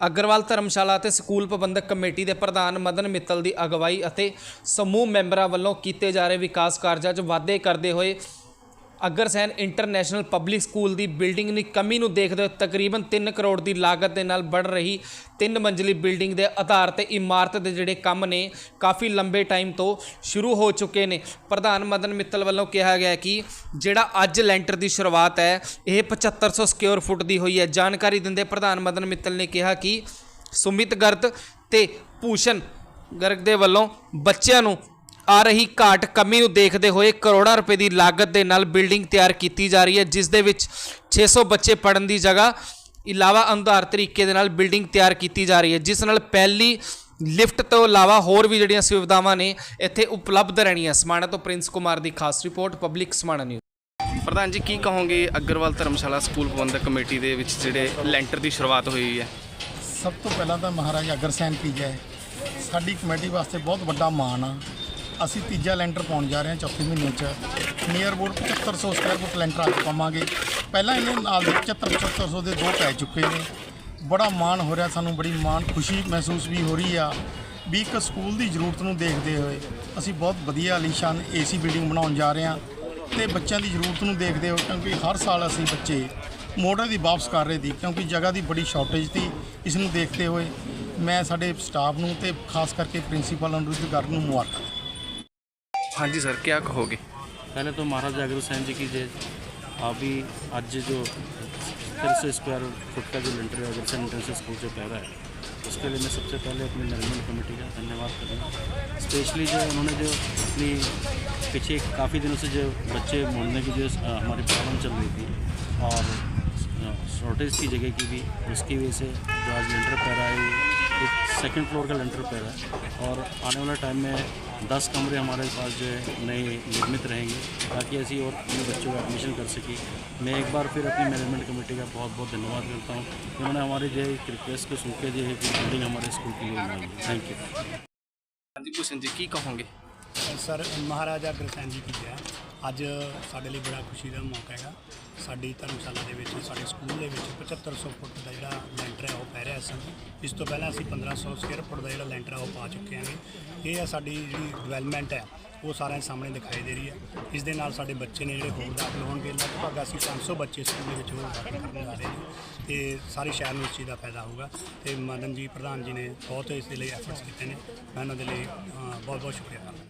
ਅਗਰਵਾਲ ਧਰਮਸ਼ਾਲਾ ਅਤੇ ਸਕੂਲ ਪ੍ਰਬੰਧਕ ਕਮੇਟੀ ਦੇ ਪ੍ਰਧਾਨ ਮਦਨ ਮਿੱਤਲ ਦੀ ਅਗਵਾਈ ਅਤੇ ਸਮੂਹ ਮੈਂਬਰਾਂ ਵੱਲੋਂ ਕੀਤੇ ਜਾ ਰਹੇ ਵਿਕਾਸ ਕਾਰਜਾਂ 'ਚ ਵਾਧੇ ਕਰਦੇ ਹੋਏ ਅਗਰਸੈਨ ਇੰਟਰਨੈਸ਼ਨਲ ਪਬਲਿਕ ਸਕੂਲ ਦੀ ਬਿਲਡਿੰਗ ਦੀ ਕਮੀ ਨੂੰ ਦੇਖਦੇ ਹੋਏ ਤਕਰੀਬਨ 3 ਕਰੋੜ ਦੀ ਲਾਗਤ ਦੇ ਨਾਲ ਬਣ ਰਹੀ ਤਿੰਨ ਮੰਜ਼ਲੀ ਬਿਲਡਿੰਗ ਦੇ ਆਧਾਰ ਤੇ ਇਮਾਰਤ ਦੇ ਜਿਹੜੇ ਕੰਮ ਨੇ ਕਾਫੀ ਲੰਬੇ ਟਾਈਮ ਤੋਂ ਸ਼ੁਰੂ ਹੋ ਚੁੱਕੇ ਨੇ। ਪ੍ਰਧਾਨ ਮਦਨ ਮਿੱਤਲ ਵੱਲੋਂ ਕਿਹਾ ਗਿਆ ਕਿ ਜਿਹੜਾ ਅੱਜ ਲੈਂਟਰ ਦੀ ਸ਼ੁਰੂਆਤ ਹੈ, ਇਹ 7500 ਸਕੁਅਰ ਫੁੱਟ ਦੀ ਹੋਈ ਹੈ। ਜਾਣਕਾਰੀ ਦਿੰਦੇ ਪ੍ਰਧਾਨ ਮਦਨ ਮਿੱਤਲ ਨੇ ਕਿਹਾ ਕਿ ਸੁਮਿਤ ਗਰਦ ਤੇ ਭੂਸ਼ਣ ਗਰਗ ਦੇ ਵੱਲੋਂ ਬੱਚਿਆਂ ਨੂੰ ਆ ਰਹੀ ਘਾਟ ਕਮੀ ਨੂੰ ਦੇਖਦੇ ਹੋਏ ਕਰੋੜਾਂ ਰੁਪਏ ਦੀ ਲਾਗਤ ਦੇ ਨਾਲ ਬਿਲਡਿੰਗ ਤਿਆਰ ਕੀਤੀ ਜਾ ਰਹੀ ਹੈ ਜਿਸ ਦੇ ਵਿੱਚ 600 ਬੱਚੇ ਪੜਨ ਦੀ ਜਗ੍ਹਾ ਇਲਾਵਾ ਅੰਧਾਰ ਤਰੀਕੇ ਦੇ ਨਾਲ ਬਿਲਡਿੰਗ ਤਿਆਰ ਕੀਤੀ ਜਾ ਰਹੀ ਹੈ ਜਿਸ ਨਾਲ ਪਹਿਲੀ ਲਿਫਟ ਤੋਂ ਇਲਾਵਾ ਹੋਰ ਵੀ ਜਿਹੜੀਆਂ ਸੁਵਿਧਾਵਾਂ ਨੇ ਇੱਥੇ ਉਪਲਬਧ ਰਹਿਣੀਆਂ। ਸਮਾਣਾ ਤੋਂ ਪ੍ਰਿੰਸ ਕੁਮਾਰ ਦੀ ਖਾਸ ਰਿਪੋਰਟ ਪਬਲਿਕ ਸਮਾਣਾ ਨਿਊਜ਼। ਪ੍ਰਧਾਨ ਜੀ ਕੀ ਕਹੋਗੇ ਅਗਰਵਾਲ ਧਰਮਸ਼ਾਲਾ ਸਕੂਲ ਪ੍ਰਬੰਧਕ ਕਮੇਟੀ ਦੇ ਵਿੱਚ ਜਿਹੜੇ ਲੈਂਟਰ ਦੀ ਸ਼ੁਰੂਆਤ ਹੋਈ ਹੈ? ਸਭ ਤੋਂ ਪਹਿਲਾਂ ਤਾਂ ਮਹਾਰਾਜਾ ਅਗਰਸੈਨ ਕੀ ਜੈ ਸਾਡੀ ਕਮੇਟੀ ਵਾਸਤੇ ਬਹੁਤ ਵੱਡਾ ਮਾਣ ਆ। ਅਸੀਂ ਤੀਜਾ ਲੈਂਟਰ ਪਾਉਣ ਜਾ ਰਹੇ ਹਾਂ ਚੌਥੇ ਮਹੀਨੇ 'ਚ। ਨੀਅਰ ਅਬਾਊਟ 7500 ਸਕੁਅਰ ਫੁੱਟ ਲੈਂਟਰ ਅੱਜ ਪਾਵਾਂਗੇ। ਪਹਿਲਾਂ ਇਹਨੇ ਨਾਲ ਦੇ 75 7500 ਦੇ ਦੋ ਪੈ ਚੁੱਕੇ ਨੇ। ਬੜਾ ਮਾਣ ਹੋ ਰਿਹਾ ਸਾਨੂੰ, ਬੜੀ ਮਾਣ, ਖੁਸ਼ੀ ਮਹਿਸੂਸ ਵੀ ਹੋ ਰਹੀ ਆ ਵੀ ਇੱਕ ਸਕੂਲ ਦੀ ਜ਼ਰੂਰਤ ਨੂੰ ਦੇਖਦੇ ਹੋਏ ਅਸੀਂ ਬਹੁਤ ਵਧੀਆ ਆਲੀਸ਼ਾਨ ਏਸੀ ਬਿਲਡਿੰਗ ਬਣਾਉਣ ਜਾ ਰਹੇ ਹਾਂ ਤੇ ਬੱਚਿਆਂ ਦੀ ਜ਼ਰੂਰਤ ਨੂੰ ਦੇਖਦੇ ਹੋਏ ਕਿਉਂਕਿ ਹਰ ਸਾਲ ਅਸੀਂ ਬੱਚੇ ਮੋਡਲ ਦੀ ਵਾਪਸ ਕਰ ਰਹੇ ਸੀ ਕਿਉਂਕਿ ਜਗ੍ਹਾ ਦੀ ਬੜੀ ਸ਼ਾਰਟੇਜ ਸੀ ਇਸ ਨੂੰ ਦੇਖਦੇ ਹੋਏ ਮੈਂ ਸਾਡੇ ਸਟਾਫ ਨੂੰ ਤੇ ਖਾਸ ਕਰਕੇ ਪ੍ਰਿੰਸੀਪਲ ਅਨੁਰੁੱਧ ਗਰਗ ਨੂੰ ਮੁਬਾਰਕਾਂ हाँ जी सर, क्या कहोगे? पहले तो महाराज अगर सैन जी की जय। अभी आज जो तीन सौ स्क्वायर फुट का जो लेंटर है अग्रसैन इंटरनेशनल स्कूल जो पैदा है, उसके लिए मैं सबसे पहले अपनी निर्माण कमेटी का धन्यवाद करूँगा। स्पेशली जो उन्होंने जो अपनी पीछे काफ़ी दिनों से जो बच्चे मोड़ने की जो हमारी प्रॉब्लम चल रही थी, और शॉर्टेज की जगह की भी, उसकी वजह से जो आज लेंटर पैदा आई सेकंड फ्लोर का लेंटर पेयर है। और आने वाला टाइम में 10 कमरे हमारे पास जो है नए निर्मित रहेंगे ताकि ऐसी और अपने बच्चों का एडमिशन कर सके। मैं एक बार फिर अपनी मैनेजमेंट कमेटी का बहुत बहुत धन्यवाद करता हूँ। उन्होंने हमारी जो है रिक्वेस्ट को सुन के जो है बिल्डिंग हमारे स्कूल के लिए बनाई थैंक यू जी जी की कहोगे सर महाराजा ग्रसैन जी की जय। ਅੱਜ ਸਾਡੇ ਲਈ ਬੜਾ ਖੁਸ਼ੀ ਦਾ ਮੌਕਾ ਹੈਗਾ। ਸਾਡੀ ਧਰਮਸ਼ਾਲਾ ਦੇ ਵਿੱਚ, ਸਾਡੇ ਸਕੂਲ ਦੇ ਵਿੱਚ 7500 ਫੁੱਟ ਦਾ ਜਿਹੜਾ ਲੈਂਟਰ ਹੈ, ਉਹ ਪੈ ਰਿਹਾ ਇਸ ਇਸ ਤੋਂ ਪਹਿਲਾਂ ਅਸੀਂ 1500 ਸਕੁਅਰ ਫੁੱਟ ਦਾ ਜਿਹੜਾ ਲੈਂਟਰ ਹੈ, ਉਹ ਪਾ ਚੁੱਕੇ ਹਾਂਗੇ। ਇਹ ਹੈ ਸਾਡੀ ਜਿਹੜੀ ਡਿਵੈਲਪਮੈਂਟ ਹੈ, ਉਹ ਸਾਰਿਆਂ ਦੇ ਸਾਹਮਣੇ ਦਿਖਾਈ ਦੇ ਰਹੀ ਹੈ। ਇਸ ਦੇ ਨਾਲ ਸਾਡੇ ਬੱਚੇ ਨੇ ਜਿਹੜੇ ਹੋਰ ਦਾਖਲ ਹੋਣਗੇ, ਲਗਭਗ ਅਸੀਂ 500 ਬੱਚੇ ਸਕੂਲ ਦੇ ਵਿੱਚ ਹੋਰ ਦਾਖਲ ਕਰਨ ਜਾ ਰਹੇ ਨੇ ਤੇ ਸਾਰੇ ਸ਼ਹਿਰ ਨੂੰ ਇਸ ਚੀਜ਼ ਦਾ ਫਾਇਦਾ ਹੋਊਗਾ ਤੇ ਮਦਨ ਜੀ ਪ੍ਰਧਾਨ ਜੀ ਨੇ ਬਹੁਤ ਇਸ ਦੇ ਲਈ ਐਫਰਟਸ ਕੀਤੇ ਨੇ। ਮੈਂ ਉਹਨਾਂ ਦੇ ਲਈ ਬਹੁਤ ਬਹੁਤ ਸ਼ੁਕਰੀਆ ਕਰਦਾ।